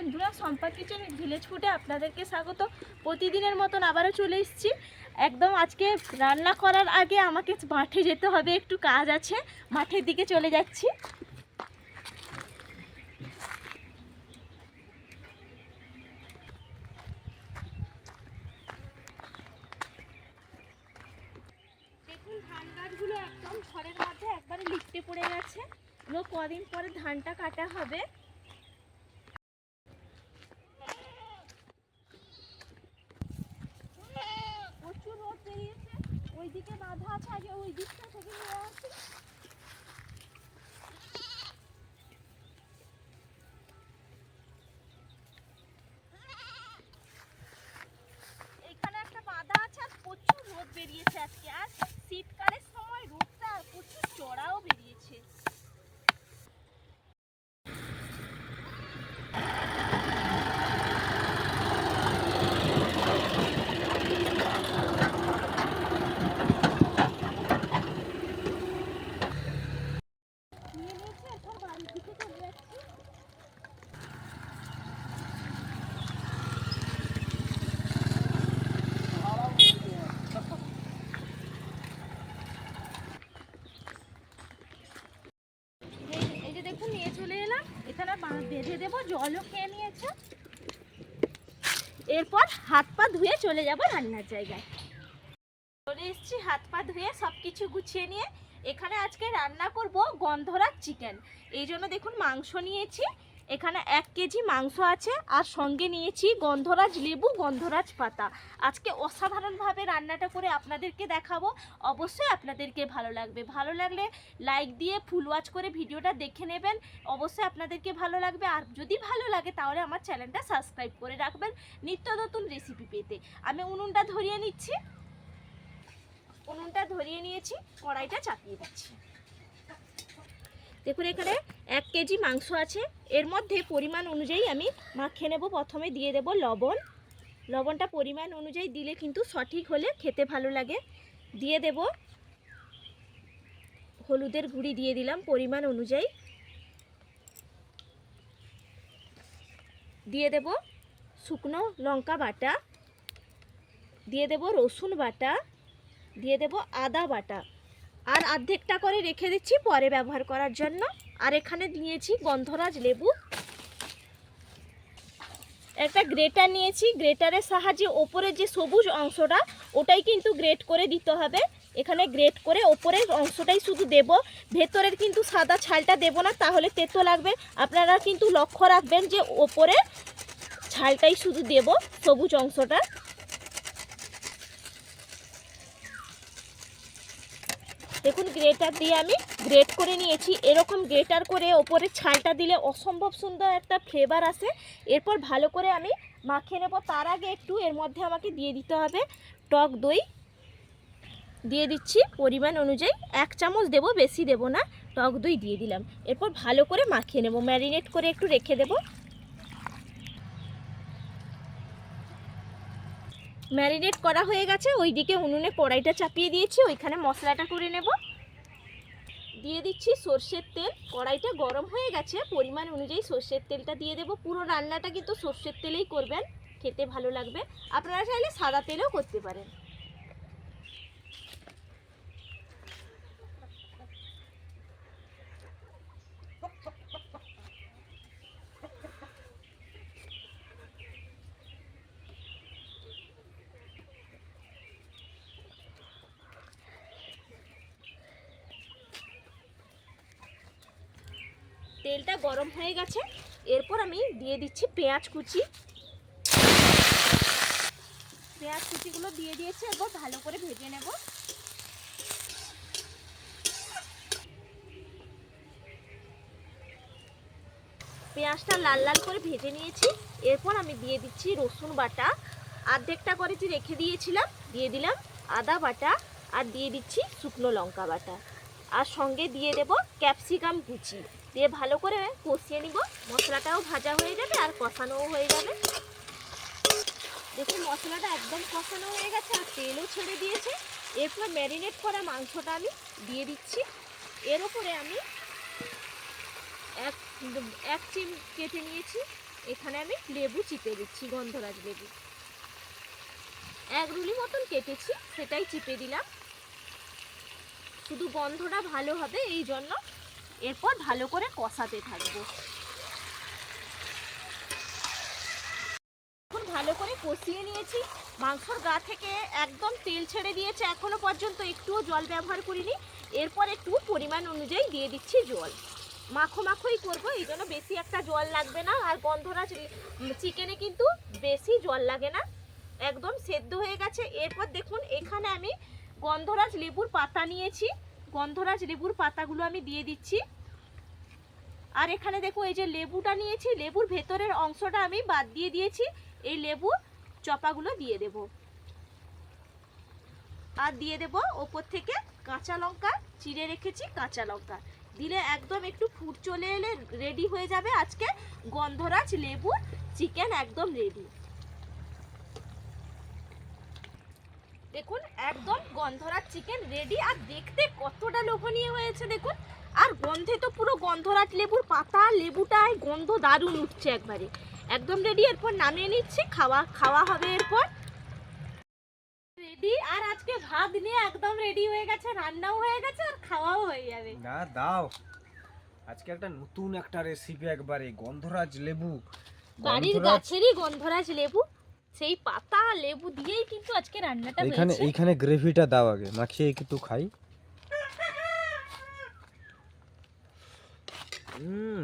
বন্ধুরা সম্পা kitchen village ফুডে আপনাদেরকে স্বাগত। প্রতিদিনের মতন আবারও চলে এসেছি। একদম আজকে রান্না করার আগে আমাকে মাঠে যেতে হবে, একটু কাজ আছে, মাঠের দিকে চলে যাচ্ছি। দেখুন, ধান গাছগুলো একদম ঘরের মধ্যে একবারে লিপটে পড়ে গেছে। কদিন পরে ধানটা কাটা হবে। প্রচুর ওই দিকে বাঁধা আছে আগে ওই দিকটা থেকে নিয়ে আসি এখানে একটা বাঁধা আছে আর প্রচুর রোদ বেরিয়েছে আজকে আর শীতকালের সময় রোদটা আর প্রচুর চড়াও বেরিয়েছে নিয়ে নিয়েছে এখন বাড়ির দিকে চলে যাচ্ছি এই- এই যে দেখুন নিয়ে চলে এখানে বেঁধে দেবো, জলও খেয়ে নিয়েছে। এরপর হাত পা ধুয়ে চলে যাব রান্নার জায়গায়। চলে এসেছি, হাত পা ধুয়ে সব কিছু গুছিয়ে নিয়ে। এখানে আজকে রান্না করব গন্ধরাজ চিকেন এই জন্য দেখুন মাংস নিয়েছি। এখানে এক কেজি মাংস আছে, আর সঙ্গে নিয়েছি গন্ধরাজ লেবু, গন্ধরাজ পাতা। আজকে অসাধারণভাবে রান্নাটা করে আপনাদেরকে দেখাবো। অবশ্যই আপনাদেরকে ভালো লাগবে। ভালো লাগলে লাইক দিয়ে ফুল ওয়াচ করে ভিডিওটা দেখে নেবেন। অবশ্যই আপনাদেরকে ভালো লাগবে। আর যদি ভালো লাগে, তাহলে আমার চ্যানেলটা সাবস্ক্রাইব করে রাখবেন নিত্য নতুন রেসিপি পেতে। আমি উনুনটা ধরিয়ে নিচ্ছি। উনুনটা ধরিয়ে নিয়েছি, কড়াইটা চাপিয়ে দিচ্ছি। দেখুন এখানে এক কেজি মাংস আছে। এর মধ্যে পরিমাণ অনুযায়ী আমি মাখিয়ে নেব। প্রথমে দিয়ে দেব লবণ। লবণটা পরিমাণ অনুযায়ী দিলে কিন্তু সঠিক হলে খেতে ভালো লাগে। দিয়ে দেব হলুদের গুঁড়ি দিয়ে দিলাম পরিমাণ অনুযায়ী। দিয়ে দেব শুকনো লঙ্কা বাটা। দিয়ে দেব রসুন বাটা। দিয়ে দেব আদা বাটা। আর অর্ধেকটা করে রেখে দিচ্ছি পরে ব্যবহার করার জন্য। আর এখানে নিয়েছি গন্ধরাজ লেবু। একটা গ্রেটার নিয়েছি, গ্রেটারের সাহায্যে ওপরের যে সবুজ অংশটা, ওটাই কিন্তু গ্রেট করে দিতে হবে। এখানে গ্রেট করে ওপরের অংশটাই শুধু দেব, ভেতরের কিন্তু সাদা ছালটা দেব না, তাহলে তেতো লাগবে। আপনারা কিন্তু লক্ষ্য রাখবেন যে ওপরে ছালটাই শুধু দেব, সবুজ অংশটা। দেখুন গ্রেটার দিয়ে আমি গ্রেট করে নিয়েছি। এরকম গ্রেটার করে ওপরে ছালটা দিলে অসম্ভব সুন্দর একটা ফ্লেভার আসে। এরপর ভালো করে আমি মাখিয়ে নেব। তার আগে একটু এর মধ্যে আমাকে দিয়ে দিতে হবে টক দই। দিয়ে দিচ্ছি পরিমাণ অনুযায়ী। এক চামচ দেব, বেশি দেব না। টক দই দিয়ে দিলাম। এরপর ভালো করে মাখিয়ে নেব। ম্যারিনেট করে একটু রেখে দেব। ম্যারিনেট করা হয়ে গেছে। ওইদিকে উনুনে কড়াইটা চাপিয়ে দিয়েছি। ওইখানে মশলাটা করে নেব। দিয়ে দিচ্ছি সর্ষের তেল। কড়াইটা গরম হয়ে গেছে। পরিমাণ অনুযায়ী সর্ষের তেলটা দিয়ে দেব। পুরো রান্নাটা কিন্তু সর্ষের তেলেই করবেন। খেতে ভালো লাগবে। আপনারা চাইলে সাদা তেলেও করতে পারেন। তেলটা গরম হয়ে গেছে। এরপর আমি দিয়ে দিচ্ছি পেঁয়াজ কুচি। পেঁয়াজ কুচিগুলো দিয়ে দিয়েছি, এরপর ভালো করে ভেজে নেব। পেঁয়াজটা লাল লাল করে ভেজে নিয়েছি। এরপর আমি দিয়ে দিচ্ছি রসুন বাটা। অর্ধেকটা করেছি রেখে দিয়েছিলাম, দিয়ে দিলাম আদা বাটা আর দিয়ে দিচ্ছি শুকনো লঙ্কা বাটা। আর সঙ্গে দিয়ে দেব ক্যাপসিকাম কুচি। দিয়ে ভালো করে কষিয়ে নিব। মশলাটাও ভাজা হয়ে যাবে আর কষানোও হয়ে যাবে। দেখুন, মশলাটা একদম কষানো হয়ে গেছে আর তেলও ছেড়ে দিয়েছে। এরপর ম্যারিনেট করা মাংসটা আমি দিয়ে দিচ্ছি। এর উপরে আমি এক এক চিম কেটে নিয়েছি। এখানে আমি লেবু চিপে দিচ্ছি, গন্ধরাজ লেবু। এক রুলি মতন কেটেছি, সেটাই চিপে দিলাম। শুধু গন্ধটা ভালো হবে, এই জন্য এরপর ভালো করে কষাতে থাকব। এখন ভালো করে কষিয়ে নিয়েছি। মাংসর গা থেকে একদম তেল ছেড়ে দিয়েছে এখনও পর্যন্ত, একটুও জল ব্যবহার করিনি। এরপর একটু পরিমাণ অনুযায়ী দিয়ে দিচ্ছি জল। মাখো মাখোই করব, এই জন্য বেশি একটা জল লাগবে না। আর গন্ধরাজ চিকেনে কিন্তু বেশি জল লাগে না। একদম সেদ্ধ হয়ে গেছে। এরপর দেখুন, এখানে আমি গন্ধরাজ লেবুর পাতা নিয়েছি। গন্ধরাজ লেবুর পাতাগুলো আমি দিয়ে দিচ্ছি। আর এখানে দেখো, এই যে লেবুটা নিয়েছি, লেবুর ভেতরের অংশটা আমি বাদ দিয়ে দিয়েছি। এই লেবু চপাগুলো দিয়ে দেব। আর দিয়ে দেব ওপর থেকে কাঁচা লঙ্কা, চিড়ে রেখেছি কাঁচা লঙ্কা। দিলে একদম একটু ফুট চলে এলে রেডি হয়ে যাবে আজকে গন্ধরাজ লেবু চিকেন একদম রেডি দেখুন একদম গন্ধরাজ চিকেন রেডি আর দেখতে কতটা লোভনীয় হয়েছে দেখুন। আর গন্ধে তো পুরো গন্ধরাজ লেবুর পাতা লেবুটায় গন্ধ দারুণ উঠছে একবারে। একদম রেডি এরপর নামিয়ে নিচ্ছি খাওয়া খাওয়া হবে এরপর। রেডি আর আজকে ভাত নিয়ে একদম রেডি হয়ে গেছে রান্নাও হয়ে গেছে আর খাওয়াও হয়ে যাবে। না দাও। আজকে একটা নতুন একটা রেসিপি একবারে গন্ধরাজ লেবু। বাড়ির গাছেরই গন্ধরাজ লেবু। সেই পাতা লেবু দিয়েই কিন্তু আজকে রান্নাটা হয়েছে। এইখানে গ্রেভিটা দাও আগে। মাখিয়ে একটু খাই। হুম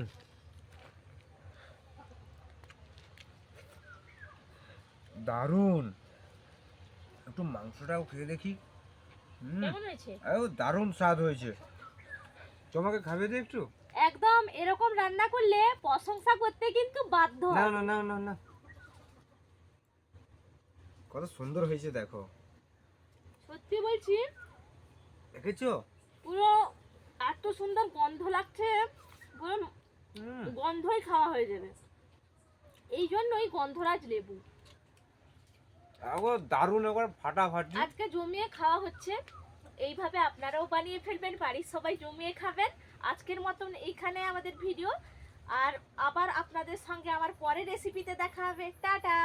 দারুণ। একটু মাংসটাও খেয়ে দেখি। হুম ও দারুণ স্বাদ হয়েছে। তোমাকে খাবে দে একটু। একদম এরকম রান্না করলে প্রশংসা করতে কিন্তু বাধ্য না না না না না। কত সুন্দর হয়েছে দেখো। সত্যি বলছি দেখেছ? পুরো এত সুন্দর গন্ধ লাগছে পুরো গন্ধই খাওয়া হয়ে যাবে। এই জন্যই গন্ধরাজ লেবু। একবার দারুণ একবার ফাটাফাটি। আজকে জমিয়ে খাওয়া হচ্ছে। এইভাবে আপনারাও বানিয়ে ফেলবেন বাড়ির সবাই জমিয়ে খাবেন। আজকের মতন এইখানে আমাদের ভিডিও। আর আবার আপনাদের সঙ্গে আমার পরের রেসিপিতে দেখা হবে। টাটা!